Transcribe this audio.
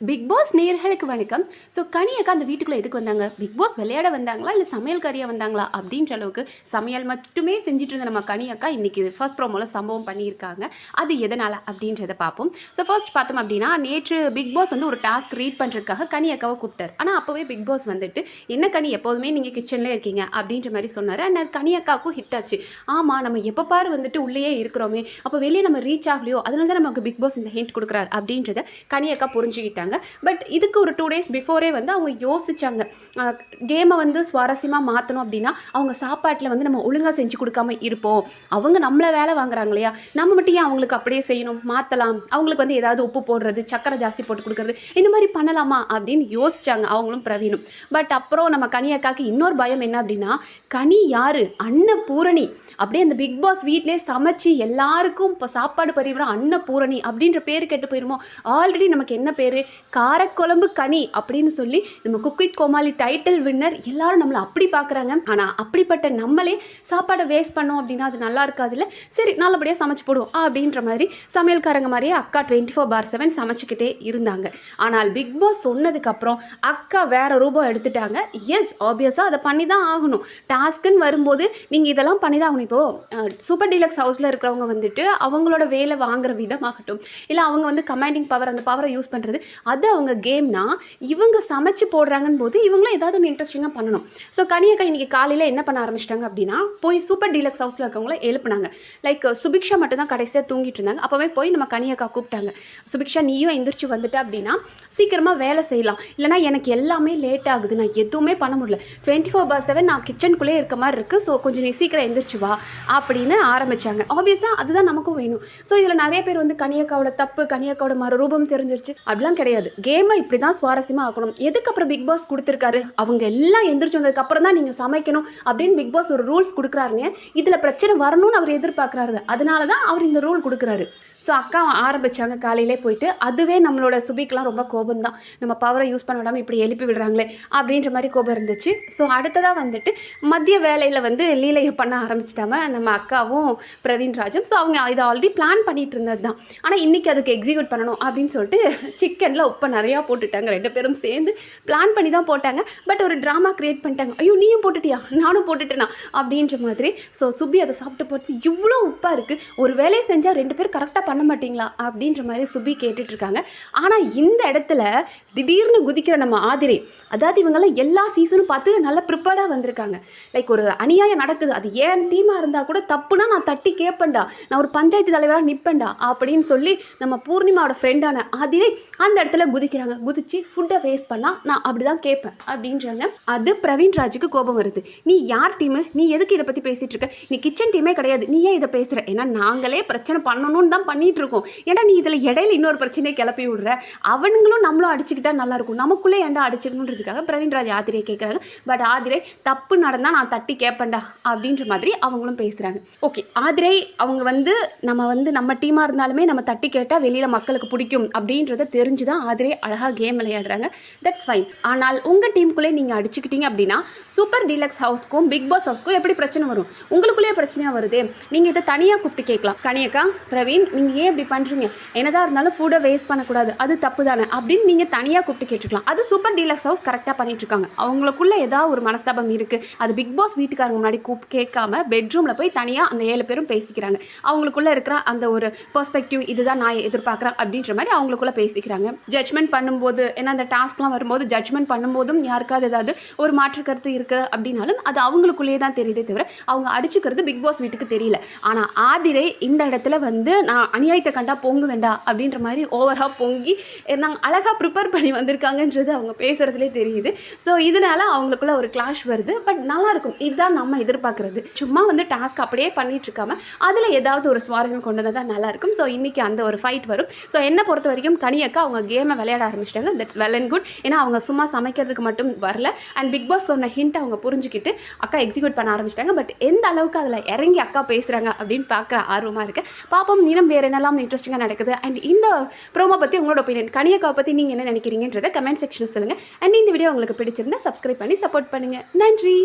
Big pass நேர்களுக்கு வணக்கம். So கனி அக்கா அந்த வீட்டுக்குள்ளே எதுக்கு வந்தாங்க? பிக் பாஸ் விளையாட வந்தாங்களா? இல்லை சமையல் கறியாக வந்தாங்களா? அப்படின்ற அளவுக்கு சமையல் மட்டுமே செஞ்சுட்டு இருந்த நம்ம கனி அக்கா ஃபர்ஸ்ட் ப்ரோமோவில் சம்பவம் பண்ணியிருக்காங்க. அது எதனால் அப்படின்றத பார்ப்போம். ஸோ ஃபர்ஸ்ட் பார்த்தோம் அப்படின்னா நேற்று பிக் பாஸ் வந்து ஒரு டாஸ்க் ரீட் பண்ணுறதுக்காக கனி அக்காவை கூப்பிட்டார். ஆனால் அப்போவே பிக் பாஸ் வந்துட்டு என்ன கனி எப்போதுமே நீங்கள் கிச்சன்லேயே இருக்கீங்க? அப்படின்ற மாதிரி சொன்னார். அண்ட் கனி அக்காவுக்கும் ஹிட் ஆச்சு. ஆமாம் நம்ம எப்போ பாரு வந்துட்டு உள்ளேயே இருக்கிறோமே. அப்போ வெளியே நம்ம ரீச் ஆகலையோ? அதனால தான் நமக்கு பிக் பாஸ் இந்த ஹிண்ட் கொடுக்குறாரு. அப்படின்றத கனி அக்கா புரிஞ்சுக்கிட்டாங்க பட் இதுக்கு ஒரு டூ டேஸ் பிஃபோரே வந்து அவங்க யோசிச்சாங்க. கேமை வந்து சுவாரஸ்யமாக மாற்றணும் அப்படின்னா அவங்க சாப்பாட்டில் வந்து நம்ம ஒழுங்காக செஞ்சு கொடுக்காம இருப்போம். அவங்க நம்மளை வேலை வாங்குறாங்க இல்லையா? நம்ம மட்டும் ஏன் அவங்களுக்கு அப்படியே செய்யணும்? மாற்றலாம் அவங்களுக்கு வந்து ஏதாவது உப்பு போடுறது சக்கரை ஜாஸ்தி போட்டு கொடுக்குறது இந்த மாதிரி பண்ணலாமா அப்படின்னு யோசிச்சாங்க அவங்களும் பிரவீனும். பட் அப்புறம் நம்ம கனி அக்காக்கு இன்னொரு பயம் என்ன அப்படின்னா கனி யாரு? அன்னபூரணி அப்படியே அந்த பிக் பாஸ் வீட்லேயே சமைச்சு எல்லாருக்கும் இப்போ சாப்பாடு பரிவுற அன்னபூரணி அப்படின்ற பேர் கெட்டு போயிருமோ? ஆல்ரெடி நமக்கு என்ன பேர்? காரக்குழம்பு கனி அப்படின்னு சொல்லி நம்ம cook with Comali title winner எல்லாரும் நம்மளை அப்படி பார்க்குறாங்க. ஆனால் அப்படிப்பட்ட நம்மளே சாப்பாடை வேஸ்ட் பண்ணோம் அப்படின்னா அது நல்லா இருக்காதுல்ல? சரி நல்லபடியாக சமைச்சு போடுவோம் அப்படின்ற மாதிரி சமையல்காரங்க மாதிரியே அக்கா டுவெண்ட்டி ஃபோர் பார் செவன் சமைச்சிக்கிட்டே இருந்தாங்க. ஆனால் பிக் பாஸ் சொன்னதுக்கப்புறம் அக்கா வேற ரூபம் எடுத்துட்டாங்க. எஸ் ஆப்வியஸாக அதை பண்ணி தான் ஆகணும். டாஸ்க்குன்னு வரும்போது நீங்கள் இதெல்லாம் பண்ணி தான் ஆகணும் இப்போது சூப்பர் டீலக்ஸ் ஹவுஸில் இருக்கிறவங்க வந்துட்டு அவங்களோட வேலை வாங்குற விதமாகட்டும் இல்லை அவங்க வந்து கமாண்டிங் பவர் அந்த பவரை யூஸ் பண்ணுறது அது அவங்க கேம்னா இவங்க சமைச்சு போடுறாங்கன்னு போது இவங்களும் ஏதாவது ஒன்று இன்ட்ரெஸ்டிங்காக பண்ணணும். ஸோ கனியக்கா இன்னைக்கு காலையில் என்ன பண்ண ஆரம்பிச்சிட்டாங்க அப்படின்னா போய் சூப்பர் டீலக்ஸ் ஹவுஸில் இருக்கவங்கள எழுப்புனாங்க. லைக் சுபிக்ஷா மட்டும் தான் கடைசியாக தூங்கிட்டு இருந்தாங்க. அப்போவே போய் நம்ம கனியக்கா கூப்பிட்டாங்க. சுபிக்ஷா நீயும் எந்திரிச்சு வந்துட்ட அப்படின்னா சீக்கிரமாக வேலை செய்யலாம். இல்லைனா எனக்கு எல்லாமே லேட் ஆகுது. நான் எதுவுமே பண்ண முடியல. டுவெண்ட்டி ஃபோர் பார் செவன் நான் கிச்சனுக்குள்ளே இருக்க மாதிரி இருக்குது ஸோ கொஞ்சம் நீ சீக்கிரம் எந்திரிச்சு வா அப்படின்னு ஆரம்பிச்சாங்க. ஆப்வியஸாக அதுதான் நமக்கும் வேணும். ஸோ இதில் நிறைய பேர் வந்து கனியக்காவோட தப்பு கனியக்காவோட மறுரூபம் தெரிஞ்சிருச்சு. அப்படிலாம் கிடையாது. கேமை இப்படி தான் சுவாரஸ்யமாக ஆக்கணும். எதுக்கு அப்புறம் பிக் பாஸ் கொடுத்துருக்காரு? அவங்க எல்லாம் எந்திரிச்சு வந்ததுக்கப்புறம் தான் நீங்கள் சமைக்கணும் அப்படின்னு பிக் பாஸ் ஒரு ரூல்ஸ் கொடுக்குறாருங்க. இதில் பிரச்சனை வரணும்னு அவர் எதிர்பார்க்குறாரு அதனால தான் அவர் இந்த ரூல் கொடுக்குறாரு. ஸோ அக்கா ஆரம்பிச்சாங்க. காலையிலே போயிட்டு அதுவே நம்மளோட சுபிக்கெலாம் ரொம்ப கோபம் தான் நம்ம பவரை யூஸ் பண்ண விடாமல் இப்படி எழுப்பி விடுறாங்களே அப்படின்ற மாதிரி கோபம் இருந்துச்சு. ஸோ அடுத்ததாக வந்துட்டு மதிய வேலையில் வந்து லீலையை பண்ண ஆரம்பிச்சிட்டாம நம்ம அக்காவும் பிரவீன் ராஜும். ஸோ அவங்க இதை ஆல்ரெடி பிளான் பண்ணிட்டு இருந்தது தான் ஆனால் இன்றைக்கி அதுக்கு எக்ஸிக்யூட் பண்ணணும் அப்படின்னு சொல்லிட்டு சிக்கனில் உப்பை நிறையா போட்டுட்டாங்க. ரெண்டு பேரும் சேர்ந்து பிளான் பண்ணி தான் போட்டாங்க. பட் ஒரு ட்ராமா க்ரியேட் பண்ணிட்டாங்க. ஐயோ நீயும் போட்டுட்டியா? நானும் போட்டுட்டேனா? அப்படின்ற மாதிரி. ஸோ சுபி அதை சாப்பிட்டு போகிறது இவ்வளோ உப்பாக இருக்குது ஒரு வேலையை செஞ்சால் ரெண்டு பேரும் கரெக்டாக பண்ண மாட்டீங்களா? அப்படின்ற மாதிரி சுபி கேட்டுட்ருக்காங்க. ஆனால் இந்த இடத்துல திடீர்னு குதிக்கிற நம்ம ஆதிரை அதாவது இவங்கெல்லாம் எல்லா சீசனும் பார்த்து நல்லா ப்ரிப்பேர்டாக வந்திருக்காங்க. லைக் ஒரு அநியாயம் நடக்குது. அது ஏன் டீமாக இருந்தால் கூட தப்புனா நான் தட்டி கேட்பேன்டா நான் ஒரு பஞ்சாயத்து தலைவராக நிற்பேன்டா அப்படின்னு சொல்லி நம்ம பூர்ணிமாவோட ஃப்ரெண்டான ஆதிரை அந்த இடத்துல குதிக்கிறாங்க. குதிச்சு ஃபுட்டை வேஸ்ட் பண்ணால் நான் அப்படி தான் கேட்பேன் அப்படின்றாங்க. அது பிரவீன் ராஜுக்கு கோபம் வருது. நீ யார் டீமு நீ எதுக்கு இதை பற்றி பேசிகிட்டு இருக்க? நீ கிச்சன் டீமே கிடையாது. நீ ஏன் இதை பேசுகிற ஏன்னா நாங்களே பிரச்சனை பண்ணணும்னு தான் பண்ணிட்டு இருக்கோம். ஏன்னா நீ இதில் இடையில இன்னொரு பிரச்சனையை கிளப்பி விடுற. அவனுங்களும் நம்மளும் அடிச்சுக்கிட்டா நல்லா இருக்கும். நமக்குள்ளே ஏன்டா அடிச்சுக்கணுன்றதுக்காக பிரவீன்ராஜ் ஆதிரியை கேட்குறாங்க பட் ஆதிரை தப்பு நடந்தால் நான் தட்டி கேட்பேன்டா அப்படின்ற மாதிரி அவங்களும் பேசுகிறாங்க ஓகே ஆதிரை அவங்க வந்து நம்ம வந்து நம்ம டீமாக இருந்தாலுமே நம்ம தட்டி கேட்டால் வெளியில் மக்களுக்கு பிடிக்கும் அப்படின்றத தெரிஞ்சு தான் ஆதிரை அழகாக கேம் விளையாடுறாங்க. தட்ஸ் ஃபைன் ஆனால் உங்கள் டீமுக்குள்ளே நீங்கள் அடிச்சுக்கிட்டீங்க அப்படின்னா சூப்பர் டீலக்ஸ் ஹவுஸ்க்கும் பிக் பாஸ் ஹவுஸ்க்கும் எப்படி பிரச்சனை வரும்? உங்களுக்குள்ளேயே பிரச்சனையாக வருது? நீங்கள் இதை தனியாக கூப்பிட்டு கேட்கலாம். கனியக்கா பிரவீன் நீங்கள் ஏன் இப்படி பண்ணுறீங்க என்னதான் இருந்தாலும் ஃபுட்டை வேஸ்ட் பண்ணக்கூடாது. அது தப்பு தானே அப்படின்னு நீங்கள் தனியாக கூப்பிட்டு கேட்டுக்கலாம் அது சூப்பர் டீலக்ஸ் ஹவுஸ் கரெக்டாக பண்ணிட்டு இருக்காங்க அவங்களுக்குள்ள ஏதாவது ஒரு மனஸ்தாபம் இருக்குது அது பிக் பாஸ் வீட்டுக்காரங்க முன்னாடி கூப் கேட்காம பெட்ரூமில் போய் தனியாக அந்த ஏழு பேரும் பேசிக்கிறாங்க. அவங்களுக்குள்ளே இருக்கிற அந்த ஒரு பெர்ஸ்பெக்டிவ் இதுதான் நான் எதிர்பார்க்குறேன் அப்படின்ற மாதிரி அவங்களுக்குள்ளே பேசிக்கிறாங்க. ஜட்மெண்ட் பண்ணும்போது ஏன்னா அந்த டாஸ்க்லாம் வரும்போது ஜட்மெண்ட் பண்ணும்போதும் யாருக்காவது ஏதாவது ஒரு மாற்று கருத்து இருக்குது அப்படின்னாலும் அது அவங்களுக்குள்ளேயே தான் தெரியுதே தவிர அவங்க அடிச்சுக்கிறது பிக் பாஸ் வீட்டுக்கு தெரியல. ஆனால் ஆதிரை இந்த இடத்துல வந்து நான் அநியாயத்தை கண்டா பொங்கு வேண்டாம் அப்படின்ற மாதிரி ஓவராக பொங்கி நாங்கள் அழகாக ப்ரிப்பேர் பண்ணி வந்திருக்காங்கன்றது அவங்க பேசுகிறதுலே தெரியுது. ஸோ இதனால அவங்களுக்குள்ள ஒரு கிளாஷ் வருது. பட் நல்லாயிருக்கும் இதுதான் நம்ம எதிர்பார்க்குறது. சும்மா வந்து டாஸ்க் அப்படியே பண்ணிட்டு இருக்காம அதில் ஏதாவது ஒரு சுவாரஸ்யம் கொண்டு வந்தால் தான் நல்லாயிருக்கும் ஸோ இன்றைக்கி அந்த ஒரு ஃபைட் வரும். ஸோ என்னை பொறுத்த வரைக்கும் கனியக்கா அவங்க கேமை விளையாட ஆரம்பிச்சிட்டாங்க. தட்ஸ் வெல் அண்ட் குட் ஏன்னா அவங்க சும்மா சமைக்கிறதுக்கு மட்டும் வரல. அண்ட் பிக் பாஸ் சொன்ன ஹிண்ட் அவங்க புரிஞ்சுக்கிட்டு அக்கா எக்ஸிக்யூட் பண்ண ஆரம்பிச்சிட்டாங்க. பட் எந்த அளவுக்கு அதில் இறங்கி அக்கா பேசுகிறாங்க அப்படின்னு பார்க்குற ஆர்வமாக இருக்குது பாப்போம் இன்னும் வேறு என்னெல்லாம் இன்ட்ரெஸ்டிங்காக நடக்குது? அண்ட் இந்த ப்ரோமோ பற்றி உங்களோட ஒப்பீனியன் கனியக்காவை பற்றி நீங்கள் என்ன நினைக்கிறீங்கன்றதை கமெண்ட் செக்ஷனில் சொல்லுங்கள் அண்ட் இந்த வீடியோ உங்களுக்கு பிடிச்சிருந்தா சப்ஸ்கிரைப் பண்ணி சப்போர்ட் பண்ணுங்கள் நன்றி!